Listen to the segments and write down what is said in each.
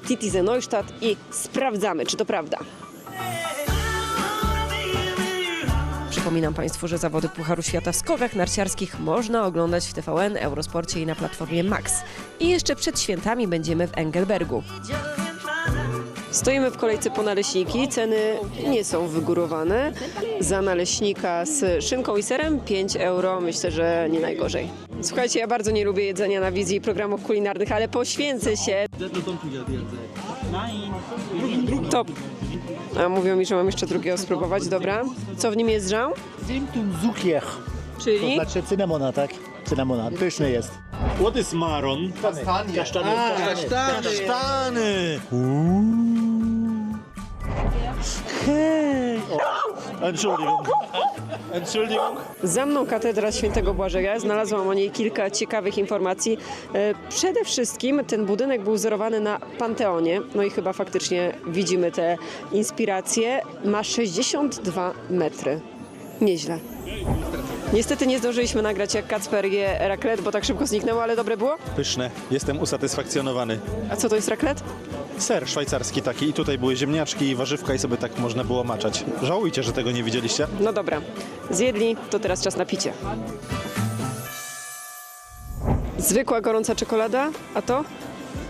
Titize Neustadt i sprawdzamy, czy to prawda. Przypominam Państwu, że zawody Pucharu Świata w skokach narciarskich można oglądać w TVN, Eurosporcie i na platformie Max. I jeszcze przed świętami będziemy w Engelbergu. Stoimy w kolejce po naleśniki. Ceny nie są wygórowane. Za naleśnika z szynką i serem 5 euro. Myślę, że nie najgorzej. Słuchajcie, ja bardzo nie lubię jedzenia na wizji i programów kulinarnych, ale poświęcę się. Top. A mówią mi, że mam jeszcze drugiego spróbować. Dobra. Co w nim jest żał? Zimtum Zukiech. To Czyli? znaczy cynamona, tak? Cynamona. Pyszny jest. What is maron? Kasztany. Kasztany. Kasztany! Entschuldigung. Entschuldigung. Za mną katedra świętego Błażeja. Znalazłam o niej kilka ciekawych informacji. E, Przede wszystkim ten budynek był wzorowany na Panteonie. No i chyba faktycznie widzimy te inspiracje. Ma 62 metry. Nieźle. Niestety nie zdążyliśmy nagrać jak Kacper je raclette, bo tak szybko zniknęło, ale dobre było. Pyszne. Jestem usatysfakcjonowany. A co to jest raclette? Ser szwajcarski taki i tutaj były ziemniaczki i warzywka i sobie tak można było maczać. Żałujcie, że tego nie widzieliście. No dobra, zjedli, to teraz czas na picie. Zwykła gorąca czekolada, a to?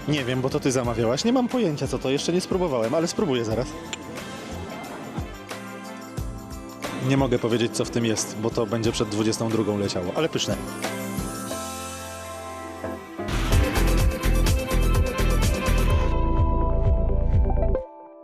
Nie wiem, bo to ty zamawiałaś. Nie mam pojęcia co to, jeszcze nie spróbowałem, ale spróbuję zaraz. Nie mogę powiedzieć co w tym jest, bo to będzie przed 22 leciało, ale pyszne.